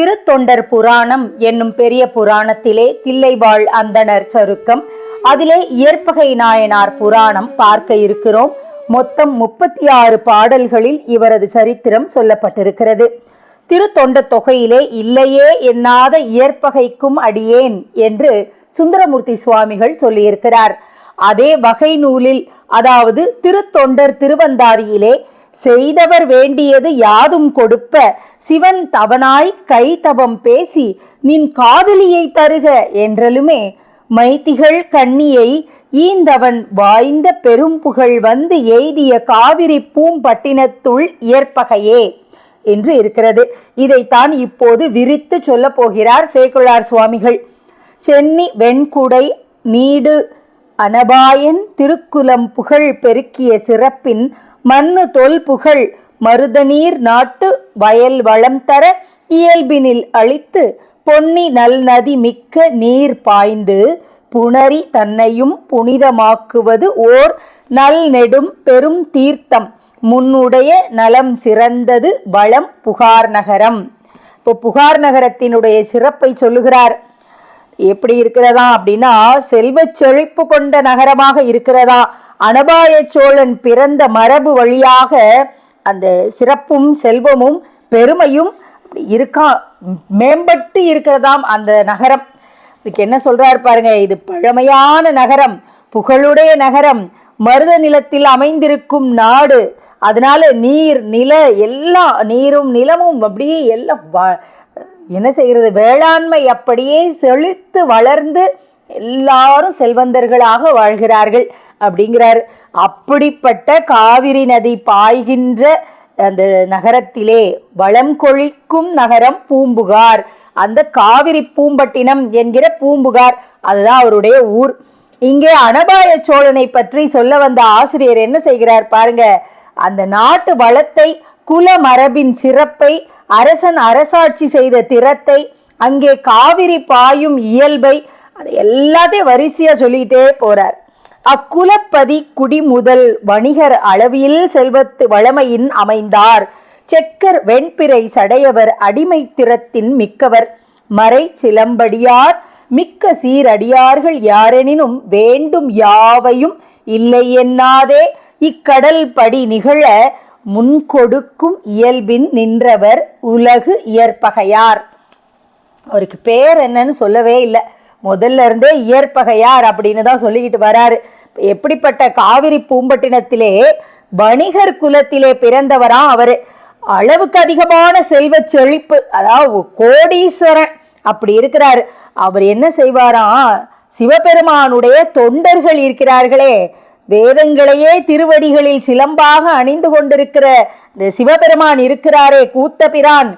திருத்தொண்டர் புராணம் என்னும் பெரிய புராணத்திலே தில்லைவாழ் அந்தனர் சருக்கம். அதிலே இயற்பகை நாயனார் புராணம் பார்க்க இருக்கிறோம். மொத்தம் முப்பத்தி ஆறு பாடல்களில் இவரது சரித்திரம் சொல்லப்பட்டிருக்கிறது. திருத்தொண்ட தொகையிலே இல்லையே எண்ணாத இயற்பகைக்கும் அடியேன் என்று சுந்தரமூர்த்தி சுவாமிகள் சொல்லியிருக்கிறார். அதே வகை நூலில் அதாவது திருத்தொண்டர் திருவந்தாரியிலே செய்தவர் வேண்டியது யாதும் கொடுப்ப சிவன் தவனாய் கை தவம் பேசி நின் காதலியை தருக என்றலுமே மைத்திகள் கண்ணியை ஈந்தவன் வாய்ந்த பெரும்புகழ் வந்து எய்திய காவிரி பூம்பட்டினத்துள் இயற்பகையே என்று இருக்கிறது. இதைத்தான் இப்போது விரித்து சொல்லப் போகிறார் சேக்குழார் சுவாமிகள். சென்னி வெண்குடை நீடு அனபாயன் திருக்குலம் புகழ் பெருக்கிய சிறப்பின் மண்ணு தொல் புகழ் மருதநீர் நாட்டு வயல் வளம் தர இயல்பினில் அளித்து பொன்னி நல் நதி மிக்க நீர் பாய்ந்து புணரி தன்னையும் புனிதமாக்குவது ஓர் நல் நெடும் பெரும் தீர்த்தம். முன்னுடைய நலம் சிறந்தது வளம் புகார் நகரம். இப்போ புகார் நகரத்தினுடைய சிறப்பை சொல்லுகிறார். எப்படி இருக்கிறதா அப்படின்னா செல்வச் செழிப்பு கொண்ட நகரமாக இருக்கிறதா? அனபாய சோழன் பிறந்த மரபு வழியாக அந்த சிறப்பும் செல்வமும் பெருமையும் இருக்கா மேம்பட்டு இருக்கிறதாம் அந்த நகரம். இதுக்கு என்ன சொல்கிறார் பாருங்க இது பழமையான நகரம் புகழுடைய நகரம் மருத நிலத்தில் அமைந்திருக்கும் நாடு. அதனால நீர் நில எல்லாம் நீரும் நிலமும் அப்படியே எல்லாம் வ- என்ன செய்கிறது வேளாண்மை அப்படியே செழித்து வளர்ந்து எல்லாரும் செல்வந்தர்களாக வாழ்கிறார்கள். அப்படிங்கிறார். அப்படிப்பட்ட காவிரி நதி பாய்கின்ற அந்த நகரத்திலே வளம் கொழிக்கும் நகரம் பூம்புகார். அந்த காவிரி பூம்பட்டினம் என்கிற பூம்புகார் அதுதான் அவருடைய ஊர். இங்கே அனபாய சோழனை பற்றி சொல்ல வந்த ஆசிரியர் என்ன செய்கிறார் பாருங்க. அந்த நாட்டு வளத்தை குல மரபின் சிறப்பை அரசன் அரசாட்சி செய்த திறத்தை அங்கே காவிரி பாயும் இயல்பை அது எல்லாத்தையும் வரிசையாக சொல்லிக்கிட்டே போறார். அக்குலப்பதி குடிமுதல் வணிகர் அளவில் செல்வத்து வளமையின் அமைந்தார். செக்கர் வெண்பிறை சடையவர் அடிமை திறத்தின் மிக்கவர். மறை சிலம்படியார் மிக்க சீரடியார்கள் யாரெனினும் வேண்டும் யாவையும் இல்லை என்னாதே. இக்கடல் படி நிகழ முன்கொடுக்கும் இயல்பின் நின்றவர் உலகு இயற்பகையார். அவருக்கு பேர் என்னன்னு சொல்லவே இல்லை. முதல்ல இருந்தே இயற்பகையார் அப்படின்னு தான் சொல்லிக்கிட்டு வராரு. எப்படிப்பட்ட காவிரி பூம்பட்டினத்திலே வணிகர் குலத்திலே பிறந்தவரா அவர். அளவுக்கு அதிகமான செல்வச் செழிப்பு அதாவது கோடீஸ்வரன் அப்படி இருக்கிறாரு. அவர் என்ன செய்வாராம் சிவபெருமானுடைய தொண்டர்கள் இருக்கிறார்களே. வேதங்களையே திருவடிகளில் சிலம்பாக அணிந்து கொண்டிருக்கிற இந்த சிவபெருமான் இருக்கிறாரே கூத்தபிரான்.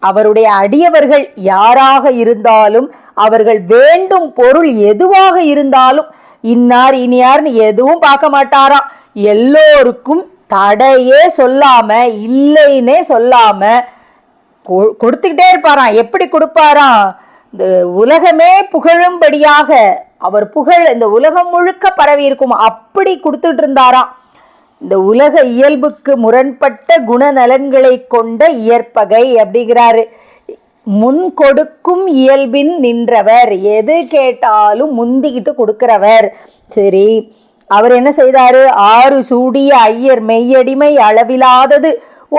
அவருடைய அடியவர்கள் யாராக இருந்தாலும் அவர்கள் வேண்டும் பொருள் எதுவாக இருந்தாலும் இன்னார் இனியார்னு எதுவும் பார்க்க மாட்டாராம். எல்லோருக்கும் தடையே சொல்லாம இல்லைன்னே சொல்லாம கொ- கொடுத்துக்கிட்டே இருப்பாராம். எப்படி கொடுப்பாராம்? இந்த உலகமே புகழும்படியாக அவர் புகழ் இந்த உலகம் முழுக்க பரவி இருக்கும் அப்படி கொடுத்துட்டு இருந்தாராம். இந்த உலக இயல்புக்கு முரண்பட்ட குணநலன்களை கொண்ட இயற்பகை அப்படிங்கிறாரு. முன் கொடுக்கும் இயல்பின் நின்றவர் எது கேட்டாலும் முந்திக்கிட்டு கொடுக்கிறவர். சரி அவர் என்ன செய்தாரு? ஆறு சூடிய ஐயர் மெய்யடிமை அளவிலாதது.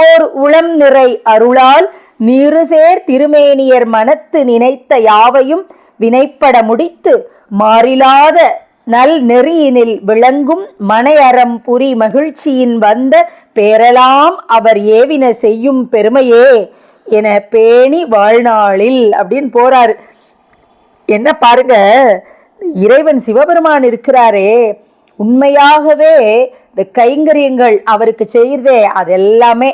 ஓர் உளம் நிறை அருளால் நீருசேர் திருமேனியர் மனத்து நினைத்த யாவையும் வினைப்பட முடித்து மாறிலாத நல் நெறியினில் விளங்கும் மனையறம் புரி மகிழ்ச்சியின் வந்த பேரெல்லாம் அவர் ஏவின செய்யும் பெருமையே என பேணி வாழ்நாளில் அப்படின்னு போறாரு. என்ன பாருங்க இறைவன் சிவபெருமான் இருக்கிறாரே உண்மையாகவே இந்த கைங்கரியங்கள் அவருக்கு செய்கிறதே அதெல்லாமே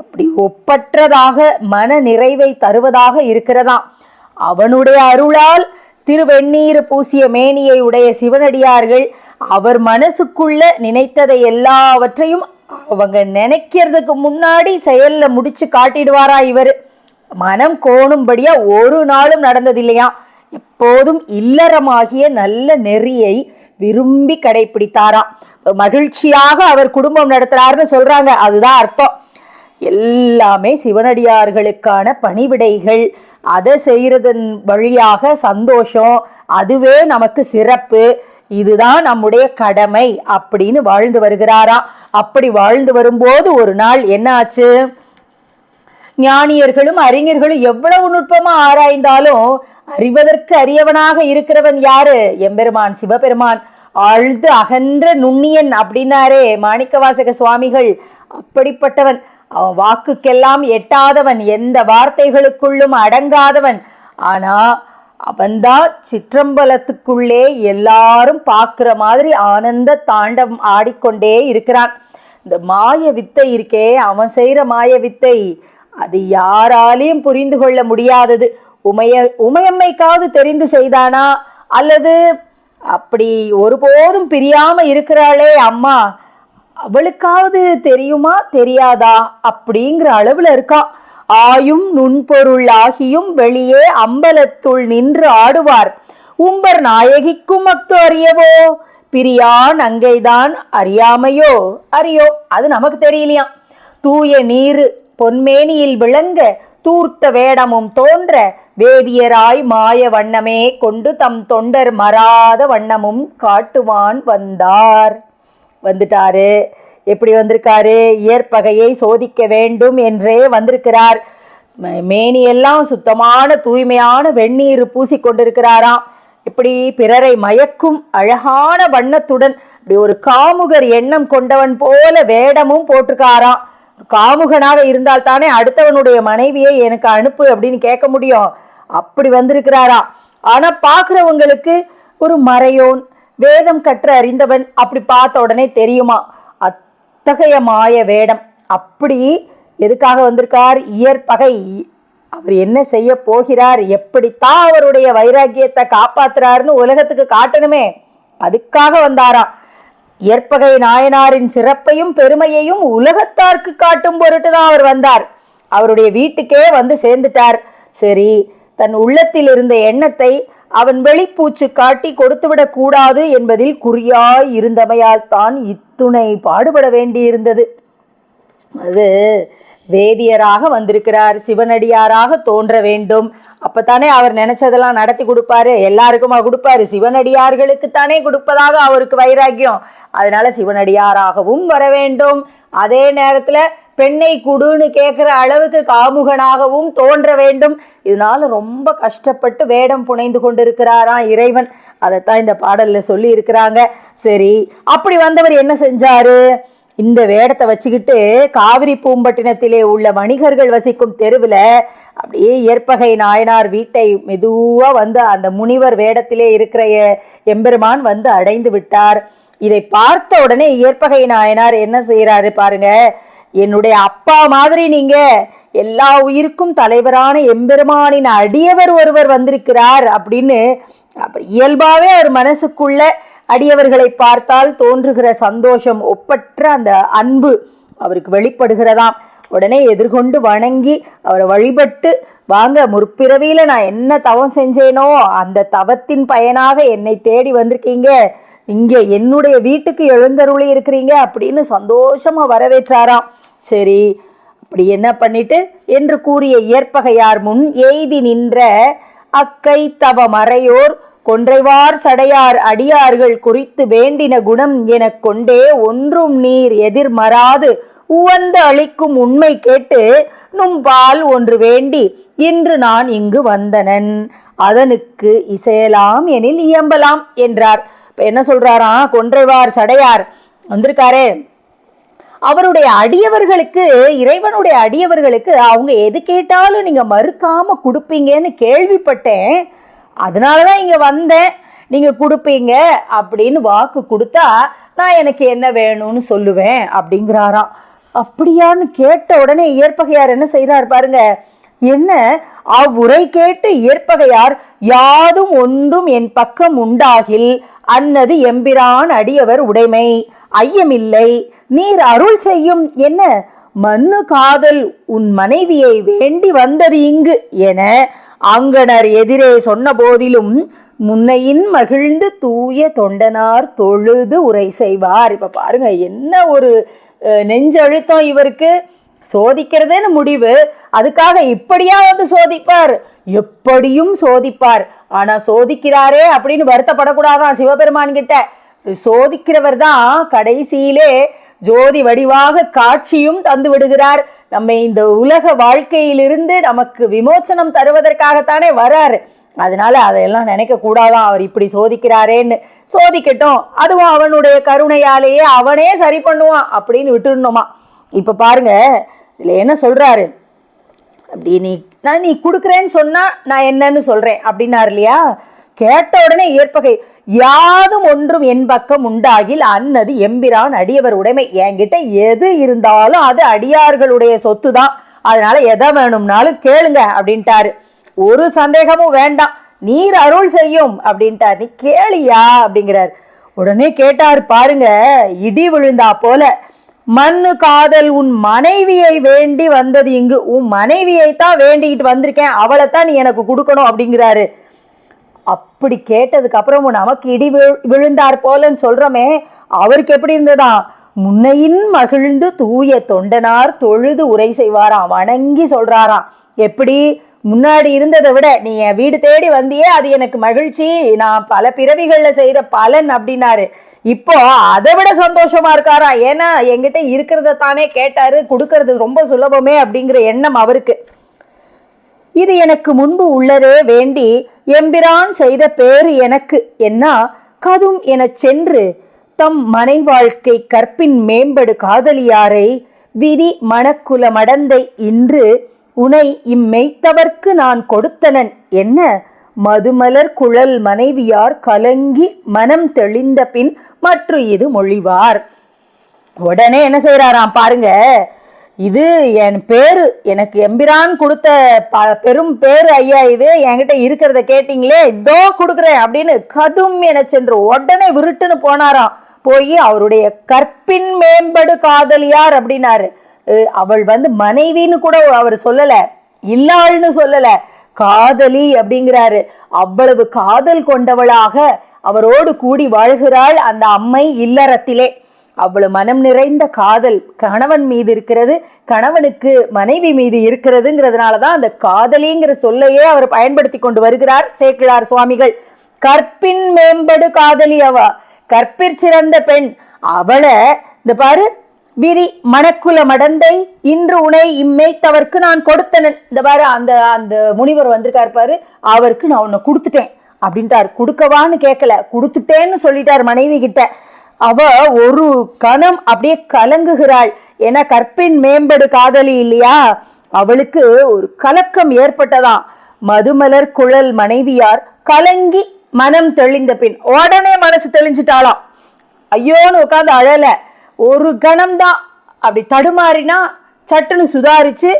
அப்படி ஒப்பற்றதாக மன நிறைவை தருவதாக இருக்கிறதாம். அவனுடைய அருளால் திருவெண்ணீர் பூசிய மேனியை உடைய சிவனடியார்கள் அவர் மனசுக்குள்ள நினைத்ததை எல்லாவற்றையும் அவங்க நினைக்கிறதுக்கு முன்னாடி செயலில் முடிச்சு காட்டிடுவாரா இவர்? மனம் கோணும்படியா ஒரு நாளும் நடந்ததில்லையா? எப்போதும் இல்லறமாகிய நல்ல நெறியை விரும்பி கடைபிடித்தாராம் மகிழ்ச்சியாக அவர் குடும்பம் நடத்துறாருன்னு சொல்றாங்க. அதுதான் அர்த்தம். எல்லாமே சிவனடியார்களுக்கான பணிவிடைகள். அதை செய்கிறதன் வழியாக சந்தோஷம் அதுவே நமக்கு சிறப்பு. இதுதான் நம்முடைய கடமை அப்படின்னு வாழ்ந்து வருகிறாராம் அப்படி வாழ்ந்து வரும்போது ஒரு நாள் என்ன ஆச்சு? ஞானியர்களும் அறிஞர்களும் எவ்வளவு நுட்பமா ஆராய்ந்தாலும் அறிவதற்கு அரியவனாக இருக்கிறவன் யாரு? எம்பெருமான் சிவபெருமான். ஆழ்ந்து அகன்ற நுண்ணியன் அப்படின்னாரே மாணிக்கவாசக சுவாமிகள். அப்படிப்பட்டவன். அவன் வாக்குக்கெல்லாம் எட்டாதவன் எந்த வார்த்தைகளுக்குள்ளும் அடங்காதவன். ஆனால் அவன்தான் சிற்றம்பலத்துக்குள்ளே எல்லாரும் பார்க்குற மாதிரி ஆனந்த தாண்டம் ஆடிக்கொண்டே இருக்கிறான். இந்த மாய வித்தை இருக்கே அவன் செய்கிற மாய வித்தை. அது யாராலையும் புரிந்து கொள்ள முடியாதது. உமைய உமையம்மைக்காவது தெரிந்து செய்தானா? அல்லது அப்படி ஒருபோதும் பிரியாமல் இருக்கிறாளே அம்மா. அவளுக்காவது தெரியுமா? தெரியாதா? அப்படிங்கிற அளவுல இருக்கா. ஆயும் நுண்பொருள் ஆகியும் வெளியே அம்பலத்துள் நின்று ஆடுவார். உம்பர் நாயகிக்கும் அக்து அறியவோ? பிரியான் அங்கைதான் அறியாமையோ? அறியோ? அது நமக்கு தெரியலையாம். தூய நீரு பொன்மேனியில் விளங்க தூர்த்த வேடமும் தோன்ற வேதியராய் மாய வண்ணமே கொண்டு தம் தொண்டர் மறாத வண்ணமும் காட்டுவான் வந்தார். வந்துட்டாரு. எப்படி வந்திருக்காரு? இயற்பகையை சோதிக்க வேண்டும் என்றே வந்திருக்கிறார். மேனியெல்லாம் சுத்தமான தூய்மையான வெந்நீர் பூசி கொண்டிருக்கிறாராம் இப்படி பிறரை மயக்கும் அழகான வண்ணத்துடன் இப்படி ஒரு காமுகர் எண்ணம் கொண்டவன் போல வேடமும் போட்டிருக்காராம். காமுகனாக இருந்தால் தானே அடுத்தவனுடைய மனைவியை எனக்கு அனுப்பு அப்படின்னு கேட்க முடியும். அப்படி வந்திருக்கிறாராம். ஆனால் பார்க்குறவங்களுக்கு ஒரு மறையோன் வேதம் கற்று அறிந்தவன் அப்படி பார்த்த உடனே தெரியுமா? அத்தகைய மாய வேடம். அப்படி எதுக்காக வந்திருக்கார்? இயற்பகை. அவர் என்ன செய்ய போகிறார்? எப்படித்தான் அவருடைய வைராக்கியத்தை காப்பாத்துறாருன்னு உலகத்துக்கு காட்டணுமே. அதுக்காக வந்தாராம். இயற்பகை நாயனாரின் சிறப்பையும் பெருமையையும் உலகத்தார்க்கு காட்டும் பொருட்டு தான் அவர் வந்தார். அவருடைய வீட்டுக்கே வந்து சேர்ந்துட்டார். சரி தன் உள்ளத்தில் இருந்த எண்ணத்தை அவன் வெளிப்பூச்சு காட்டி கொடுத்துவிடக் கூடாது என்பதில் குறியாய் இருந்தமையால் தான் இத்துணை பாடுபட வேண்டியிருந்தது. அது வேதியராக வந்திருக்கிறார் சிவனடியாராக தோன்ற வேண்டும். அப்பத்தானே அவர் நினைச்சதெல்லாம் நடத்தி கொடுப்பாரு எல்லாருக்குமா கொடுப்பாரு. சிவனடியார்களுக்கு தானே கொடுப்பதாக அவருக்கு வைராக்கியம். அதனால சிவனடியாராகவும் வர வேண்டும். அதே நேரத்துல பெண்ணை குடுன்னு கேட்குற அளவுக்கு காமுகனாகவும் தோன்ற வேண்டும். இதனால ரொம்ப கஷ்டப்பட்டு வேடம் புனைந்து கொண்டிருக்கிறாராம் இறைவன். அதைத்தான் இந்த பாடலில் சொல்லி இருக்கிறாங்க சரி அப்படி வந்தவர் என்ன செஞ்சாரு? இந்த வேடத்தை வச்சுக்கிட்டு காவிரி பூம்பட்டினத்திலே உள்ள வணிகர்கள் வசிக்கும் தெருவில் அப்படியே இயற்பகை நாயனார் வீட்டை மெதுவாக வந்து அந்த முனிவர் வேடத்திலே இருக்கிற எம்பெருமான் வந்து அடைந்து விட்டார். இதை பார்த்த உடனே இயற்பகை நாயனார் என்ன செய்கிறாரு பாருங்கள் என்னுடைய அப்பா மாதிரி நீங்க எல்லா உயிருக்கும் தலைவரான எம்பெருமானின் அடியவர் ஒருவர் வந்திருக்கிறார் அப்படின்னு அப்படி இயல்பாவே அவர் மனசுக்குள்ள அடியவர்களை பார்த்தால் தோன்றுகிற சந்தோஷம் ஒப்பற்ற அந்த அன்பு அவருக்கு வெளிப்படுகிறதாம். உடனே எதிர்கொண்டு வணங்கி அவரை வழிபட்டு வாங்க முற்பிறவியில் நான் என்ன தவம் செஞ்சேனோ அந்த தவத்தின் பயனாக என்னை தேடி வந்திருக்கீங்க. இங்கே என்னுடைய வீட்டுக்கு எழுந்தருளி இருக்கிறீங்க அப்படின்னு சந்தோஷமாக வரவேற்றாராம். சரி அப்படி என்ன பண்ணிட்டு? என்று கூறிய இயற்பகையார் முன் எய்தி நின்ற அக்கை தவ மறையோர் கொன்றைவார் சடையார் அடியார்கள் குறித்து வேண்டின குணம் எனக் கொண்டே ஒன்றும் நீர் எதிர்மறாது உவந்து அளிக்கும் உண்மை கேட்டு நும்பால் ஒன்று வேண்டி இன்று நான் இங்கு வந்தனன். அதனுக்கு இசையலாம் எனில் இயம்பலாம் என்றார். இப்போ என்ன சொல்கிறாராம் கொன்றைவார் சடையார். வந்திருக்காரே. அவருடைய அடியவர்களுக்கு இறைவனுடைய அடியவர்களுக்கு அவங்க எது கேட்டாலும் நீங்கள் மறுக்காமல் கொடுப்பீங்கன்னு கேள்விப்பட்டேன். அதனால தான் இங்கே வந்தேன். நீங்கள் கொடுப்பீங்க அப்படின்னு வாக்கு கொடுத்தா நான் எனக்கு என்ன வேணும்னு சொல்லுவேன் அப்படிங்கிறாராம். அப்படியான்னு கேட்ட உடனே இயற்பகையார் என்ன செய்கிறார் பாருங்கள் என்ன? அவ்வுரை கேட்டு இயற்பகையார் யாதும் ஒன்றும் என் பக்கம் உண்டாகில் அன்னது எம்பிரான் அடியவர் உடைமை. ஐயமில்லை நீர் அருள் செய்யும். என்ன? மண்ணு காதல் உன் மனைவியை வேண்டி வந்தது இங்கு என அங்கனர் எதிரே சொன்ன போதிலும் முன்னையின் மகிழ்ந்து தூய தொண்டனார் தொழுது உரை செய்வார். இப்ப பாருங்க என்ன ஒரு நெஞ்சழுத்தம் இவருக்கு. சோதிக்கிறதுன்னு முடிவு. அதுக்காக இப்படியா வந்து சோதிப்பார். எப்படியும் சோதிப்பார். ஆனா சோதிக்கிறாரே அப்படின்னு வருத்தப்படக்கூடாதான் சிவபெருமான் கிட்ட. சோதிக்கிறவர் தான் கடைசியிலே ஜோதி வடிவாக காட்சியும் தந்து விடுகிறார். நம்ம இந்த உலக வாழ்க்கையிலிருந்து நமக்கு விமோச்சனம் தருவதற்காகத்தானே வராரு. அதனால அதையெல்லாம் நினைக்க கூடாதான் அவர் இப்படி சோதிக்கிறாரேன்னு. சோதிக்கட்டும். அதுவும் அவனுடைய கருணையாலேயே அவனே சரி பண்ணுவான் அப்படின்னு விட்டுடணுமா? இப்ப பாருங்க இதில் என்ன சொல்கிறாரு அப்படி நீ நான் நீ கொடுக்குறேன்னு சொன்னால் நான் என்னன்னு சொல்கிறேன் அப்படின்னார் இல்லையா? கேட்ட உடனே ஏற்பகை யாதும் ஒன்றும் என் பக்கம் உண்டாகில் அன்னது எம்பிரான் அடியவர் உடைமை. என்கிட்ட எது இருந்தாலும் அது அடியார்களுடைய சொத்து தான் அதனால எதை வேணும்னாலும் கேளுங்க அப்படின்ட்டாரு. ஒரு சந்தேகமும் வேண்டாம் நீர் அருள் செய்யும் அப்படின்ட்டார். நீ கேளியா? அப்படிங்கிறார். உடனே கேட்டார் பாருங்க இடி விழுந்தா போல மண்ணு காதல் உன் மனைவியை வேண்டி வந்தது இங்கு. உன் மனைவியை தான் வேண்டிக்கிட்டு வந்திருக்கேன். அவளை தான் நீ எனக்கு கொடுக்கணும் அப்படிங்கிறாரு. அப்படி கேட்டதுக்கு அப்புறம் நமக்கு இடி விழு- விழுந்தார் போலன்னு சொல்றோமே. அவருக்கு எப்படி இருந்ததா முன்னையின் மகிழ்ந்து தூய தொண்டனார் தொழுது உரை செய்வாராம். வணங்கி சொல்றாராம். எப்படி? முன்னாடி இருந்ததை விட நீ என் வீடு தேடி வந்தியே அது எனக்கு மகிழ்ச்சி. நான் பல பிறவிகளில் செய்கிற பலன் அப்படின்னாரு. இப்போ அதை விட சந்தோஷமா இருக்காரா? ஏன்னா என்கிட்ட இருக்கிறத தானே கேட்டாரு கொடுக்கறது ரொம்ப சுலபமே அப்படிங்கிற எண்ணம் அவருக்கு. இது எனக்கு முன்பு உள்ளதே வேண்டி எம்பிரான் செய்த பேரு எனக்கு. என்ன? கதும் எனச் சென்று தம் மனை வாழ்க்கை கற்பின் மேம்படு காதலியாரை விதி மணக்குல மடந்தை இன்று உனை இம்மெய்த்தவர்க்கு நான் கொடுத்தனன். என்ன? மதுமலர் குழல் மனைவியார் கலங்கி மனம் தெளிந்த பின் மற்ற இது மொழிவார். உடனே என்ன செய்யறாராம் பாருங்க. இது என் பேரு எனக்கு எம்பிரான் கொடுத்த ப- பெரும் பேரு ஐயா இது என்கிட்ட இருக்கிறத கேட்டீங்களே இதோ கொடுக்குறேன் அப்படின்னு கதும் என சென்று உடனே விருட்டுன்னு போனாராம். போய் அவருடைய கற்பின் மேம்படு காதலியார் அப்படின்னாரு. அவள் வந்து மனைவின்னு கூட அவர் சொல்லல இல்லாள்னு சொல்லலை. காதலி அப்படிங்கிறாரு. அவ்வளவு காதல் கொண்டவளாக அவரோடு கூடி வாழ்கிறாள் அந்த அம்மை இல்லறத்திலே. அவ்வளவு மனம் நிறைந்த காதல் கணவன் மீது இருக்கிறது கணவனுக்கு மனைவி மீது இருக்கிறதுங்கிறதுனால தான் அந்த காதலிங்கிற சொல்லையே அவர் பயன்படுத்தி கொண்டு வருகிறார் சேக்கிழார் சுவாமிகள். கற்பின் மேம்படு காதலி அவ கற்பிற் சிறந்த பெண். அவளை இந்த பாரு விதி மணக்குல மடந்தை இன்று உனை இம்மேய்த்தவர்க்கு நான் கொடுத்தனன் இந்த பாரு அந்த அந்த முனிவர் வந்திருக்காரு பாரு அவருக்கு நான் உன்னை கொடுத்துட்டேன். அப்படின்ட்டார். கொடுக்கவான்னு கேட்கல கொடுத்துட்டேன்னு சொல்லிட்டார் மனைவி கிட்ட. அவ ஒரு கணம் அப்படியே கலங்குகிறாள். ஏன்னா கற்பின் மேம்படு காதலி இல்லையா? அவளுக்கு ஒரு கலக்கம் ஏற்பட்டதாம். மதுமலர் குழல் மனைவியார் கலங்கி மனம் தெளிந்த பின் உடனே மனசு தெளிஞ்சிட்டாளாம். ஐயோன்னு உட்காந்து அழலை. ஒரு கணம்தான் அப்படி தடுமாறினா சட்டுன்னு சுதாரித்து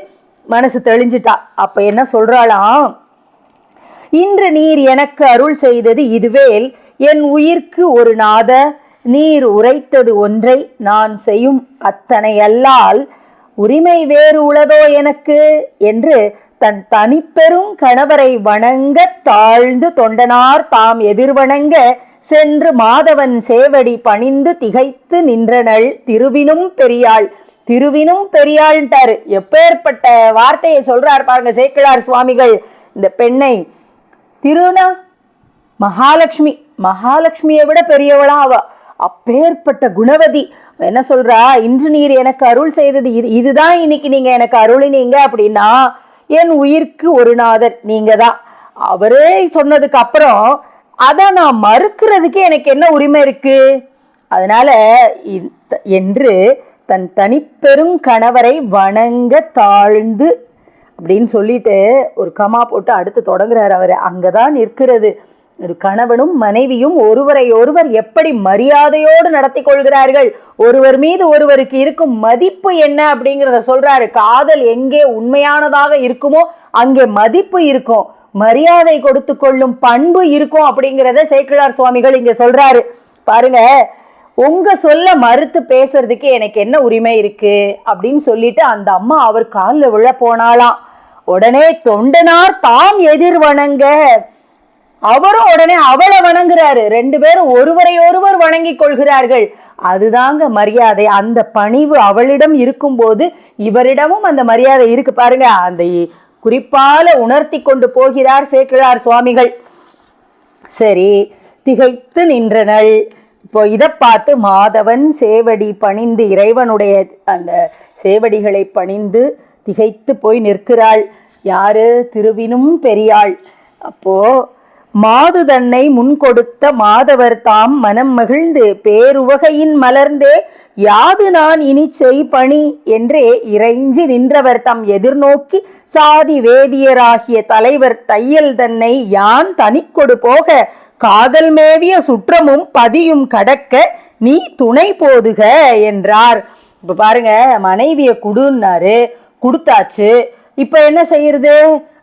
மனசு தெளிஞ்சிட்டா. அப்போ என்ன சொல்கிறாளாம் இன்று நீர் எனக்கு அருள் செய்தது இதுவேல் என் உயிர்க்கு ஒரு நாத நீர் உரைத்தது ஒன்றை நான் செய்யும் அத்தனை அல்லால் உரிமை வேறு உளதோ எனக்கு? என்று தன் தனிப்பெரும் கணவரை வணங்க தாழ்ந்து தொண்டனார் தாம் எதிர்வணங்க சென்று மாதவன் சேவடி பணிந்து திகைத்து நின்றனள் திருவினும் பெரியாள். திருவினும் பெரியாள்ன்ட்டாரு. எப்பேற்பட்ட வார்த்தையை சொல்றார் பாருங்க சேக்கிழார் சுவாமிகள். இந்த பெண்ணை திருனா? மகாலட்சுமி. மகாலட்சுமியை விட பெரியவளா அவ. அப்பேற்பட்ட குணவதி. என்ன சொல்றா? இன்று நீர் எனக்கு அருள் செய்தது இது இதுதான் இன்னைக்கு நீங்க எனக்கு அருளினீங்க அப்படின்னா என் உயிர்க்கு ஒரு நாதர் நீங்க தான் அவரே சொன்னதுக்கு அப்புறம் அதை நான் மறுக்கிறதுக்கு எனக்கு என்ன உரிமை இருக்கு? அதனால என்று தன் தனிப்பெரும் கணவரை வணங்க தாழ்ந்து அப்படின்னு சொல்லிட்டு ஒரு கமா போட்டு அடுத்து தொடங்குறாரு அவர். அங்கே தான் நிற்கிறது. ஒரு கணவனும் மனைவியும் ஒருவரை ஒருவர் எப்படி மரியாதையோடு நடத்தி கொள்கிறார்கள்? ஒருவர் மீது ஒருவருக்கு இருக்கும் மதிப்பு என்ன அப்படிங்கிறத சொல்றாரு. காதல் எங்கே உண்மையானதாக இருக்குமோ அங்கே மதிப்பு இருக்கும். மரியாதை கொடுத்து கொள்ளும் பண்பு இருக்கும் அப்படிங்கிறத சேக்கிழார் சுவாமிகள் இங்க சொல்றாரு. பாருங்க உங்க சொல்ல மறுத்து பேசுறதுக்கு எனக்கு என்ன உரிமை இருக்கு அப்படின்னு சொல்லிட்டு அந்த அம்மா அவர் காலில் விழ போனாலாம் உடனே தொண்டனார் தாம் எதிர் வணங்க. அவரும் உடனே அவளை வணங்குறாரு. ரெண்டு பேரும் ஒருவரை ஒருவர் வணங்கிக் கொள்கிறார்கள். அதுதாங்க மரியாதை. அந்த பணிவு அவளிடம் இருக்கும்போது இவரிடமும் அந்த மரியாதை இருக்கு. பாருங்க அந்த குறிப்பால உணர்த்தி கொண்டு போகிறார் சேக்கிழார் சுவாமிகள். சரி திகைத்து நின்றனள். இப்போ இதை பார்த்து மாதவன் சேவடி பணிந்து இறைவனுடைய அந்த சேவடிகளை பணிந்து திகைத்து போய் நிற்கிறாள். யாரு? திருவினும் பெரியாள். அப்போது மாது தன்னை முன்கொடுத்த மாதவர் தாம் மனம் மகிழ்ந்து பேருவகையின் மலர்ந்தே யாது நான் இனி செய் பணி என்றே இறைஞ்சி நின்றவர் தம் எதிர்நோக்கி சாதி வேதியராகிய தலைவர் தையல் தன்னை யான் தனிக்கொடு போக காதல் மேவிய சுற்றமும் பதியும் கடக்க நீ துணை போதுக என்றார். இப்போ பாருங்க மனைவியை குடுன்னாரு கொடுத்தாச்சு இப்போ என்ன செய்யறது?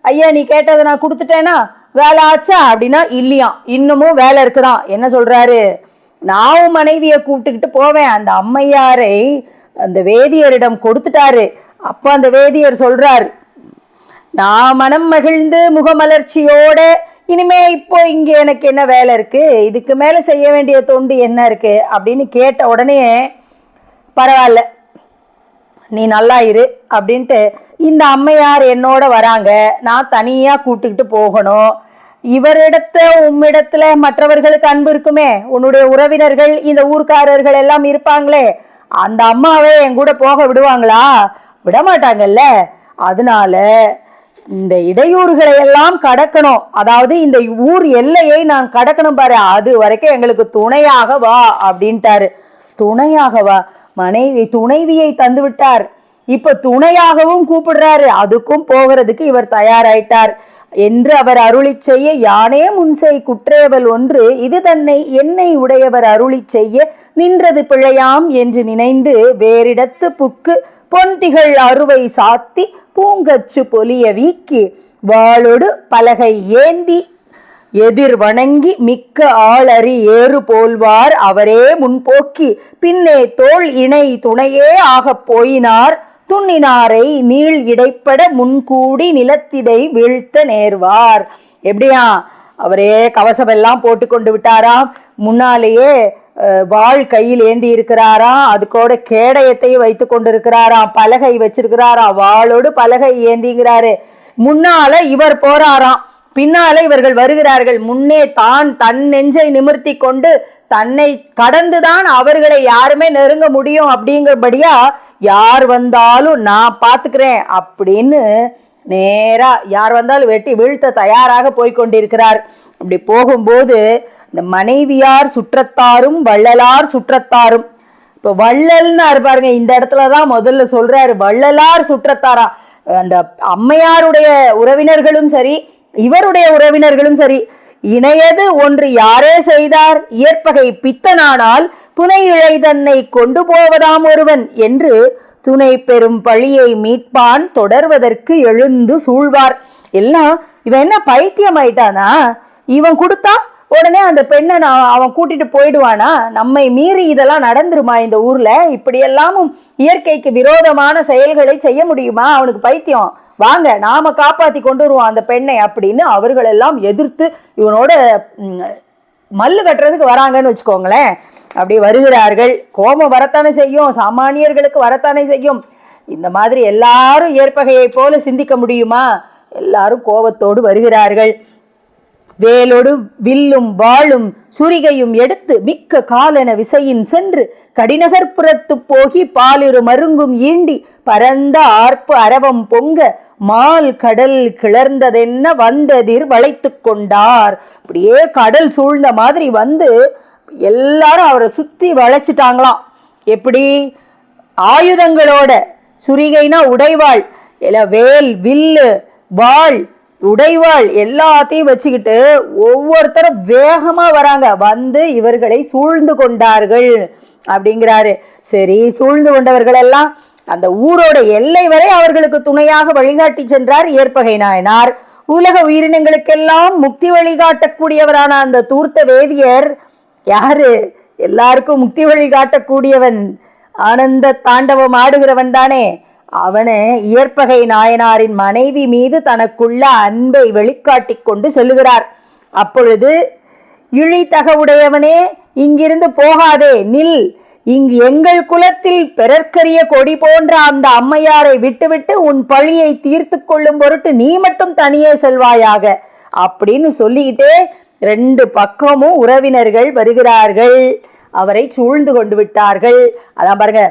ஐயா நீ கேட்டதை நான் கொடுத்துட்டேனா? வேலை ஆச்சா அப்படின்னா இல்லையாம் இன்னமும் வேலை இருக்குதான் என்ன சொல்றாரு? நான் மனைவியை கூப்பிட்டுக்கிட்டு போவேன். அந்த அம்மையாரை அந்த வேதியரிடம் கொடுத்துட்டாரு. அப்போ அந்த வேதியர் சொல்றார் நான் மனம் மகிழ்ந்து முகமலர்ச்சியோட இனிமே இப்போ இங்கே எனக்கு என்ன வேலை இருக்கு? இதுக்கு மேலே செய்ய வேண்டிய தொண்டு என்ன இருக்கு? அப்படின்னு கேட்ட உடனே பரவாயில்ல. நீ நல்லா இரு அப்படின்ட்டு இந்த அம்மையார் என்னோட வராங்க. நான் தனியா கூட்டுக்கிட்டு போகணும். இவரிடத்த உம்மிடத்துல மற்றவர்களுக்கு அன்பு இருக்குமே. உன்னுடைய உறவினர்கள் இந்த ஊர்க்காரர்கள் எல்லாம் இருப்பாங்களே. அந்த அம்மாவை என் கூட போக விடுவாங்களா? விடமாட்டாங்கல்ல. அதனால இந்த இடையூறுகளை எல்லாம் கடக்கணும். அதாவது இந்த ஊர் எல்லையை நான் கடக்கணும் பாரு. அது வரைக்கும் எங்களுக்கு துணையாக வா அப்படின்ட்டாரு. துணையாக வா. மனைவி துணைவியை தந்து விட்டார் இப்ப துணையாகவும் கூப்பிடுறாரு. அதுக்கும் போகிறதுக்கு இவர் தயாராயிட்டார். என்று அவர் அருளி செய்ய யானே முன்சை குற்றேவல் ஒன்று இது தன்னை என்னை உடையவர் அருளி செய்ய நின்றது பிழையாம் என்று நினைந்து வேறிடத்து புக்கு பொன்திகள் அறுவை சாத்தி பூங்கச்சு பொலிய வீக்கி வாளொடு பலகை ஏந்தி எதிர் வணங்கி மிக்க ஆளறி ஏறு போல்வார் அவரே முன்போக்கி. பின்னே தோள் இணை துணையே ஆகப் போயினார். துண்ணினாரை நீள் இடைப்பட முன்கூடி நிலத்திடை வீழ்த்த நேர்வார். எப்படியா? அவரே கவசமெல்லாம் போட்டு கொண்டு விட்டாராம். முன்னாலேயே வாழ் வாள் கையில் ஏந்தி இருக்கிறாராம். அதுக்கோட கேடயத்தையும் வைத்து கொண்டிருக்கிறாராம். பலகை வச்சிருக்கிறாராம். வாளோடு பலகை ஏந்திங்கிறாரு. முன்னால இவர் போறாராம். பின்னால இவர்கள் வருகிறார்கள். முன்னே தான் தன் நெஞ்சை நிமிர்த்தி கொண்டு தன்னை கடந்துதான் அவர்களை யாருமே நெருங்க முடியும் அப்படிங்கிறபடியா யார் வந்தாலும் நான் பார்த்துக்கிறேன் அப்படின்னு நேரா யார் வந்தாலும் வெட்டி வீழ்த்த தயாராக போய்கொண்டிருக்கிறார் அப்படி போகும்போது இந்த மனைவியார் சுற்றத்தாரும் வள்ளலார் சுற்றத்தாரும். இப்போ வள்ளல்னு பாருங்க இந்த இடத்துல தான் முதல்ல சொல்றாரு. வள்ளலார் சுற்றத்தாரா? அந்த அம்மையாருடைய உறவினர்களும் சரி இவருடைய உறவினர்களும் சரி இணையது ஒன்று யாரே செய்தார்? இயற்பகை பித்தனானால் துணை இழை தன்னை கொண்டு போவதாம் ஒருவன் என்று துணை பெரும் பழியை மீட்பான் தொடர்வதற்கு எழுந்து சூழ்வார். எல்லாம் இவன் என்ன பைத்தியம் ஆயிட்டானா இவன் கொடுத்தா உடனே அந்த பெண்ணை நான் அவன் கூட்டிட்டு போயிடுவானா? நம்மை மீறி இதெல்லாம் நடந்துருமா இந்த ஊர்ல? இப்படியெல்லாமும் இயற்கைக்கு விரோதமான செயல்களை செய்ய முடியுமா? அவனுக்கு பைத்தியம். வாங்க நாம காப்பாத்தி கொண்டு வருவோம் அந்த பெண்ணை அப்படின்னு அவர்கள் எல்லாம் எதிர்த்து இவனோட மல்லு கட்டுறதுக்கு வராங்கன்னு வச்சுக்கோங்களேன். அப்படி வருகிறார்கள். கோபம் வரத்தானே செய்யும். சாமானியர்களுக்கு வரத்தானே செய்யும். இந்த மாதிரி எல்லாரும் ஏற்பகையை போல சிந்திக்க முடியுமா? எல்லாரும் கோபத்தோடு வருகிறார்கள். வேலோடு வில்லும் வாளும் சுரிகையும் எடுத்து மிக்க காலன விசையின் சென்று கடிநகர்ப்புறத்து போகி பாலிரு மருங்கும் ஈண்டி பரந்த ஆர்ப்பு அரவம் பொங்க மால் கடல் கிளர்ந்ததென்ன வந்ததிர் வளைத்து கொண்டார். அப்படியே கடல் சூழ்ந்த மாதிரி வந்து எல்லாரும் அவரை சுற்றி வளைச்சிட்டாங்களாம். எப்படி? ஆயுதங்களோட சுரிகைனா உடைவாள் இல்லை வேல் வில்லு வாள் உடைவாள் எல்லாத்தையும் வச்சுக்கிட்டு ஒவ்வொருத்தரும் வேகமாக வராங்க. வந்து இவர்களை சூழ்ந்து கொண்டார்கள் அப்படிங்கிறாரு. சரி சூழ்ந்து கொண்டவர்கள் எல்லாம் அந்த ஊரோட எல்லை வரை அவர்களுக்கு துணையாக வழிகாட்டி சென்றார் ஏற்பகை நாயனார். உலக உயிரினங்களுக்கெல்லாம் முக்தி வழிகாட்டக்கூடியவரான அந்த தூர்த்த வேதியர் யாரு? எல்லாருக்கும் முக்தி வழிகாட்டக்கூடியவன் ஆனந்த தாண்டவம் ஆடுகிறவன் தானே. அவனு இயற்பகை நாயனாரின் மனைவி மீது தனக்குள்ள அன்பை வெளிக்காட்டி கொண்டு செல்லுகிறார். அப்பொழுது இழித்தகவுடையவனே இங்கிருந்து போகாதே நில். இங்கு எங்கள் குலத்தில் பிறர்க்கரிய கொடி போன்ற அந்த அம்மையாரை விட்டுவிட்டு உன் பழியை தீர்த்து கொள்ளும் பொருட்டு நீ மட்டும் தனியே செல்வாயாக. அப்படின்னு சொல்லிக்கிட்டே ரெண்டு பக்கமும் உறவினர்கள் வருகிறார்கள். அவரை சூழ்ந்து கொண்டு விட்டார்கள். அதான் பாருங்க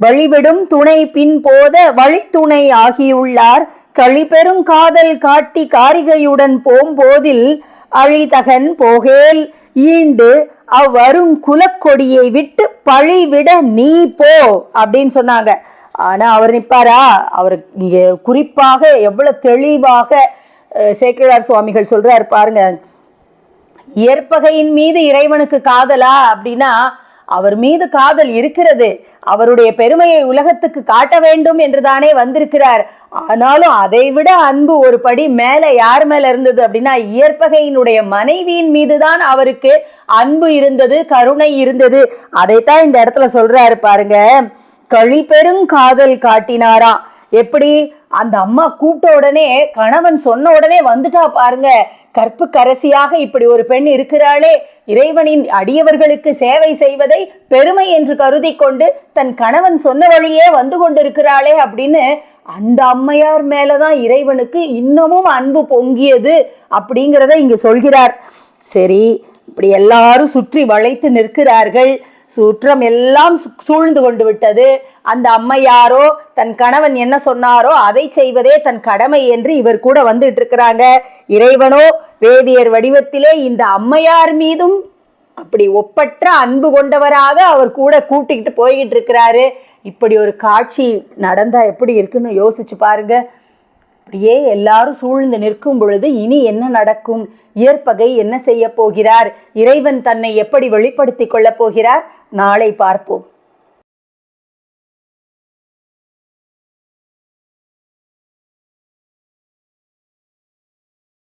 வழிவிடும் துணை பின் போத வழித்துணை ஆகியுள்ளார். களிபெரும் காதல் காட்டி காரிகையுடன் போம்போதில் அழிதகன் போகேல். ஈண்டு அவ்வரும் குலக்கொடியை விட்டு பழிவிட நீ போ அப்படின்னு சொன்னாங்க. ஆனால் அவர் நிற்பாரா அவர் இங்கே குறிப்பாக எவ்வளோ தெளிவாக சேக்கிழார் சுவாமிகள் சொல்கிறார் பாருங்க. இயற்பகையின் மீது இறைவனுக்கு காதலா அப்படின்னா அவர் மீது காதல் இருக்கிறது. அவருடைய பெருமையை உலகத்துக்கு காட்ட வேண்டும் என்றுதானே வந்திருக்கிறார். ஆனாலும் அதை விட அன்பு ஒரு படி மேல யார் மேல இருந்தது அப்படின்னா இயற்பகையினுடைய மனைவியின் மீதுதான் அவருக்கு அன்பு இருந்தது கருணை இருந்தது. அதைத்தான் இந்த இடத்துல சொல்றாரு பாருங்க. கழிபெரும் காதல் காட்டினாராம் எப்படி? அந்த அம்மா கூப்பிட்ட உடனே கணவன் சொன்ன உடனே வந்துட்டா பாருங்க. கற்பு கரசியாக இப்படி ஒரு பெண் இருக்கிறாளே. இறைவனின் அடியவர்களுக்கு சேவை செய்வதை பெருமை என்று கருதி கொண்டு தன் கணவன் சொன்ன வழியே வந்து கொண்டிருக்கிறாளே அப்படின்னு அந்த அம்மையார் மேலதான் இறைவனுக்கு இன்னமும் அன்பு பொங்கியது அப்படிங்கிறத இங்க சொல்கிறார். சரி இப்படி எல்லாரும் சுற்றி வளைத்து நிற்கிறார்கள். சுற்றம் எல்லாம் சு- சூழ்ந்து கொண்டு விட்டது. அந்த அம்மையாரோ தன் கணவன் என்ன சொன்னாரோ அதை செய்வதே தன் கடமை என்று இவர் கூட வந்துட்டு இருக்கிறாங்க இறைவனோ வேதியர் வடிவத்திலே இந்த அம்மையார் மீதும் அப்படி ஒப்பற்ற அன்பு கொண்டவராக அவர் கூட கூட்டிக்கிட்டு போய்கிட்டு இருக்கிறாரு இப்படி ஒரு காட்சி நடந்தா எப்படி இருக்குன்னு யோசிச்சு பாருங்க. அப்படியே எல்லாரும் சூழ்ந்து நிற்கும் பொழுது இனி என்ன நடக்கும்? இயற்பகை என்ன செய்ய போகிறார்? இறைவன் தன்னை எப்படி வெளிப்படுத்திக் கொள்ளப் போகிறார்? நாளை பார்ப்போம்.